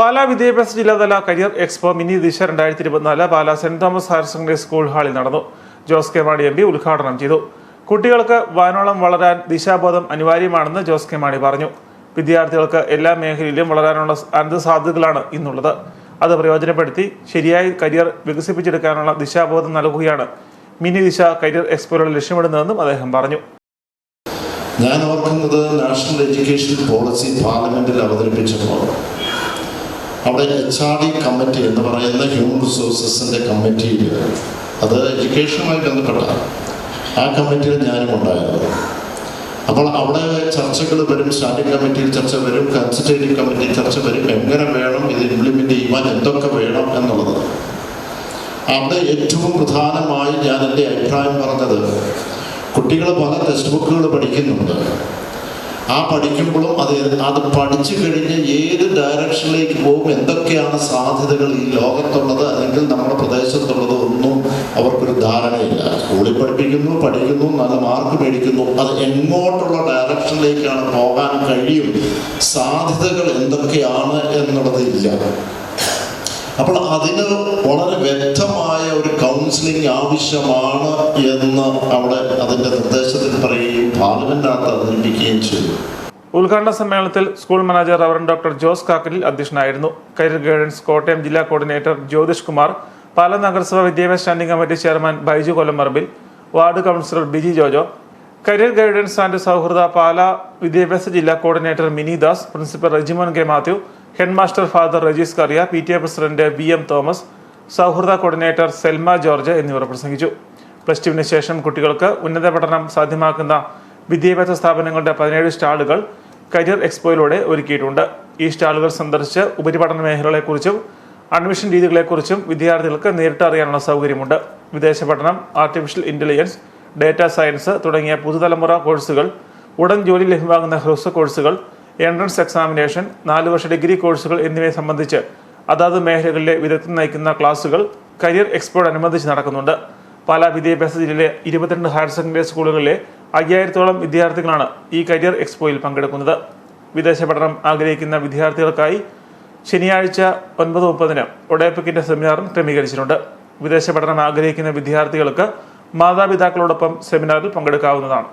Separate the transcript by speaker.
Speaker 1: പാലാ വിദ്യാഭ്യാസ ജില്ലാതല career expo mini Disha രണ്ടായിരത്തി ഇരുപത്തിനാല് Pala saint Thomas higher secondary school ഹാളിൽ നടന്നു. Jose K Mani M P ഉദ്ഘാടനം ചെയ്തു. കുട്ടികൾക്ക് വാനോളം വളരാൻ ദിശാബോധം അനിവാര്യമാണെന്ന് ജോസ് കെ മാണി പറഞ്ഞു. വിദ്യാർത്ഥികൾക്ക് എല്ലാ മേഖലയിലും വളരാനുള്ള അനന്ത സാധ്യതകളാണ് ഇന്നുള്ളത്. അത് പ്രയോജനപ്പെടുത്തി ശരിയായ കരിയർ വികസിപ്പിച്ചെടുക്കാനുള്ള ദിശാബോധം നൽകുകയാണ് മിനി ദിശ കരിയർ എക്സ്പോയിലൂടെ ലക്ഷ്യമിടുന്നതെന്നും അദ്ദേഹം പറഞ്ഞു.
Speaker 2: ഞാൻ ഓർക്കുന്നത് നാഷണൽ എഡ്യൂക്കേഷൻ പോളിസി പാർലമെന്റിൽ അവതരിപ്പിച്ചപ്പോൾ അവിടെ എച്ച് ആർ ഡി കമ്മിറ്റി എന്ന് പറയുന്ന ഹ്യൂമൻ റിസോഴ്സസിന്റെ കമ്മിറ്റിയിൽ അത് എഡ്യൂക്കേഷനുമായി ബന്ധപ്പെട്ട ആ കമ്മിറ്റിയിൽ ഞാനും ഉണ്ടായിരുന്നു. അപ്പോൾ അവിടെ ചർച്ചകൾ വരും സ്റ്റാൻഡിംഗ് കമ്മിറ്റിയിൽ ചർച്ച വരും കൺസൾട്ടേറ്റീവ് കമ്മിറ്റിയിൽ ചർച്ച വരും എങ്ങനെ വേണം ഇത് ഇംപ്ലിമെന്റ് ചെയ്യുവാൻ എന്തൊക്കെ വേണം എന്നുള്ളത്. അവിടെ ഏറ്റവും പ്രധാനമായി ഞാൻ എന്റെ അഭിപ്രായം പറഞ്ഞത് കുട്ടികൾ പല ടെക്സ്റ്റ് ബുക്കുകൾ പഠിക്കുന്നുണ്ട്. ആ പഠിക്കുമ്പോഴും അത് അത് പഠിച്ചു കഴിഞ്ഞ് ഏത് ഡയറക്ഷനിലേക്ക് പോകും എന്തൊക്കെയാണ് സാധ്യതകൾ ഈ ലോകത്തുള്ളത് അല്ലെങ്കിൽ നമ്മുടെ പ്രദേശത്തുള്ളത് ഒന്നും അവർക്കൊരു ധാരണയില്ല. സ്കൂളിൽ പഠിപ്പിക്കുന്നു പഠിക്കുന്നു നല്ല മാർക്ക് മേടിക്കുന്നു. അത് എങ്ങോട്ടുള്ള ഡയറക്ഷനിലേക്കാണ് പോകാൻ കഴിയും? സാധ്യതകൾ എന്തൊക്കെയാണ് എന്നുള്ളത് ഇല്ല. അപ്പോൾ അതിന് വളരെ വ്യക്തമായ ഒരു കൗൺസിലിംഗ് ആവശ്യമാണ് എന്ന് അവിടെ അതിന്റെ നിർദ്ദേശത്തിൽ പറയുകയും പാർലമെന്റിനകത്ത് അവതരിപ്പിക്കുകയും ചെയ്തു.
Speaker 1: ഉദ്ഘാടന സമ്മേളനത്തിൽ school manager reverend doctor Jose Kakkalil അധ്യക്ഷനായിരുന്നു. കരിയർ ഗൈഡൻസ് കോട്ടയം ജില്ലാ കോർഡിനേറ്റർ ജ്യോതിഷ് കുമാർ പാലാ നഗരസഭ വിദ്യാഭ്യാസ standing committee chairman Baiju Kollamarambil ward councillor Biji Jojo career guidance and സൗഹൃദ പാലാ വിദ്യാഭ്യാസ ജില്ലാ coordinator Mini Das principal Regimon K Mathew headmaster father Regis Kariya P T A president B M Thomas സൗഹൃദ coordinator Selma George എന്നിവർ പ്രസംഗിച്ചു. Plus ടുവിന് ശേഷം കുട്ടികൾക്ക് ഉന്നത പഠനം സാധ്യമാക്കുന്ന വിദ്യാഭ്യാസ സ്ഥാപനങ്ങളുടെ പതിനേഴ് സ്റ്റാളുകൾ കരിയർ എക്സ്പോയിലൂടെ ഒരുക്കിയിട്ടുണ്ട്. ഈ സ്റ്റാളുകൾ സന്ദർശിച്ച് ഉപരിപഠന മേഖലകളെക്കുറിച്ചും അഡ്മിഷൻ രീതികളെക്കുറിച്ചും വിദ്യാർത്ഥികൾക്ക് നേരിട്ട് അറിയാനുള്ള സൗകര്യമുണ്ട്. വിദേശ പഠനം ആർട്ടിഫിഷ്യൽ ഇന്റലിജൻസ് ഡേറ്റ സയൻസ് തുടങ്ങിയ പുതുതലമുറ കോഴ്സുകൾ ഉടൻ ജോലി ലഭ്യമാകുന്ന ഹ്രസ്വ കോഴ്സുകൾ എൻട്രൻസ് എക്സാമിനേഷൻ നാല് വർഷ ഡിഗ്രി കോഴ്സുകൾ എന്നിവയെ സംബന്ധിച്ച് അതാത് മേഖലകളിലെ വിദഗ്ധർ നയിക്കുന്ന ക്ലാസുകൾ കരിയർ എക്സ്പോർട്ട് അനുബന്ധിച്ച് നടക്കുന്നുണ്ട്. പാലാ വിദ്യാഭ്യാസ ജില്ലയിലെ ഇരുപത്തിരണ്ട് ഹയർ സെക്കൻഡറി സ്കൂളുകളിലെ അയ്യായിരത്തോളം വിദ്യാർത്ഥികളാണ് ഈ കരിയർ എക്സ്പോയിൽ പങ്കെടുക്കുന്നത്. വിദേശ പഠനം ആഗ്രഹിക്കുന്ന വിദ്യാർത്ഥികൾക്കായി ശനിയാഴ്ച ഒൻപത് മുപ്പതിന് ഒഡേപിക്കിന്റെ സെമിനാറും ക്രമീകരിച്ചിട്ടുണ്ട്. വിദേശ പഠനം ആഗ്രഹിക്കുന്ന വിദ്യാർത്ഥികൾക്ക് മാതാപിതാക്കളോടൊപ്പം സെമിനാറിൽ പങ്കെടുക്കാവുന്നതാണ്.